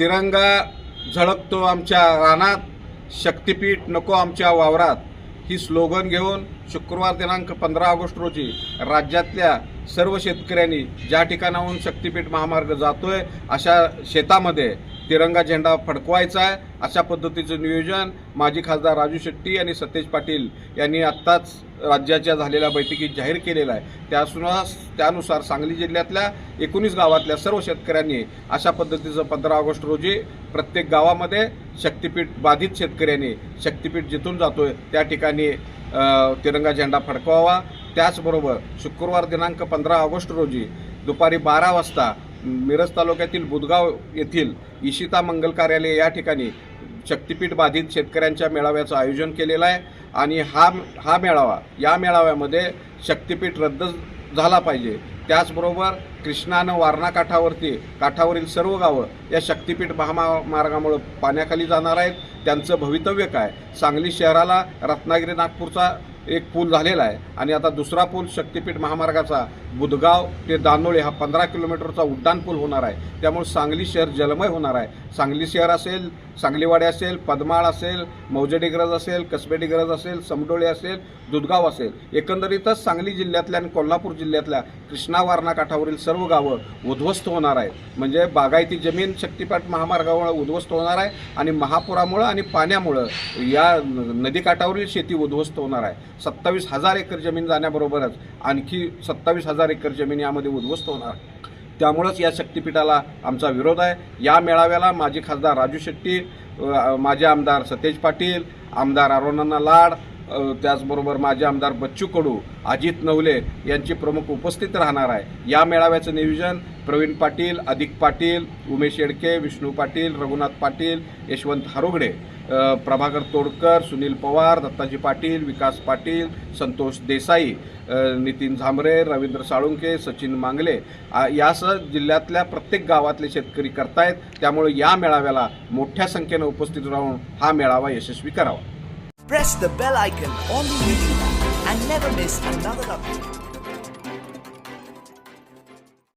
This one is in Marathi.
तिरंगा झळकतो आमच्या रानात शक्तिपीठ नको आमच्या वावरात. ही स्लोगन घेऊन शुक्रवार दिनांक पंधरा ऑगस्ट रोजी राज्यातल्या सर्व शेतकऱ्यांनी ज्या ठिकाणाहून शक्तिपीठ महामार्ग जातोय अशा शेतामध्ये तिरंगा झेंडा फडकवायचा आहे अशा पद्धतीचं नियोजन माजी खासदार राजू शेट्टी आणि सतेज पाटील यांनी आत्ताच राज्याच्या झालेल्या बैठकीत जाहीर केलेला आहे. त्यासुद्धा त्यानुसार सांगली जिल्ह्यातल्या एकोणीस गावातल्या सर्व शेतकऱ्यांनी अशा पद्धतीचं पंधरा ऑगस्ट रोजी प्रत्येक गावामध्ये शक्तिपीठ बाधित शेतकऱ्यांनी शक्तिपीठ जिथून जातोय त्या ठिकाणी तिरंगा झेंडा फडकवावा. त्याचबरोबर शुक्रवार दिनांक पंधरा ऑगस्ट रोजी दुपारी बारा वाजता मिरज तालुक्यातील बुदगाव येथील इशिता मंगल कार्यालय या ठिकाणी शक्तिपीठ बाधित शेतकऱ्यांच्या मेळाव्याचं आयोजन केलेलं आहे आणि हा हा मेळावा या मेळाव्यामध्ये शक्तिपीठ रद्द झाला पाहिजे. त्याचबरोबर कृष्णानं वारणा काठावरती काठावरील सर्व गावं या शक्तिपीठ महामार्गामुळं पाण्याखाली जाणार आहेत. त्यांचं भवितव्य काय? सांगली शहराला रत्नागिरी नागपूरचा एक पूल झालेला आहे आणि आता दुसरा पूल शक्तिपीठ महामार्गाचा बुधगाव ते दानोळे हा पंधरा किलोमीटरचा उड्डाण पूल होणार आहे. त्यामुळे सांगली शहर जलमय होणार आहे. सांगली शहर असेल सांगलीवाडी असेल पदमाळ असेल मौजे डिग्रज असेल कसबे डिग्रज असेल समडोळे असेल दुधगाव असेल. एकंदरीतच सांगली जिल्ह्यातल्या आणि कोल्हापूर जिल्ह्यातल्या कृष्णा वारणा काठावरील सर्व गावं उद्ध्वस्त होणार आहेत. म्हणजे बागायती जमीन शक्तिपाठ महामार्गामुळे उद्ध्वस्त होणार आहे आणि महापुरामुळं आणि पाण्यामुळं या नदीकाठावरील शेती उद्ध्वस्त होणार आहे. सत्तावीस हजार एकर जमीन जाण्याबरोबरच आणखी सत्तावीस हजार एकर जमीन यामध्ये उद्ध्वस्त होणार. त्यामुळंच या शक्तिपीठाला आमचा विरोध आहे. या मेळाव्याला माजी खासदार राजू शेट्टी माजी आमदार सतेज पाटील आमदार अरुणांना लाड त्याचबरोबर माजी आमदार बच्चू कडू अजित नवले यांची प्रमुख उपस्थित राहणार आहे. या मेळाव्याचं नियोजन प्रवीण पाटील अधिक पाटील उमेश येडके विष्णू पाटील रघुनाथ पाटील यशवंत हरोगडे प्रभाकर तोडकर सुनील पवार दत्ताजी पाटील विकास पाटील संतोष देसाई नितीन झांबरे रवींद्र साळुंके सचिन मांगले यासह जिल्ह्यातल्या प्रत्येक गावातले शेतकरी करतायत. त्यामुळे या मेळाव्याला मोठ्या संख्येनं उपस्थित राहून हा मेळावा यशस्वी करावा.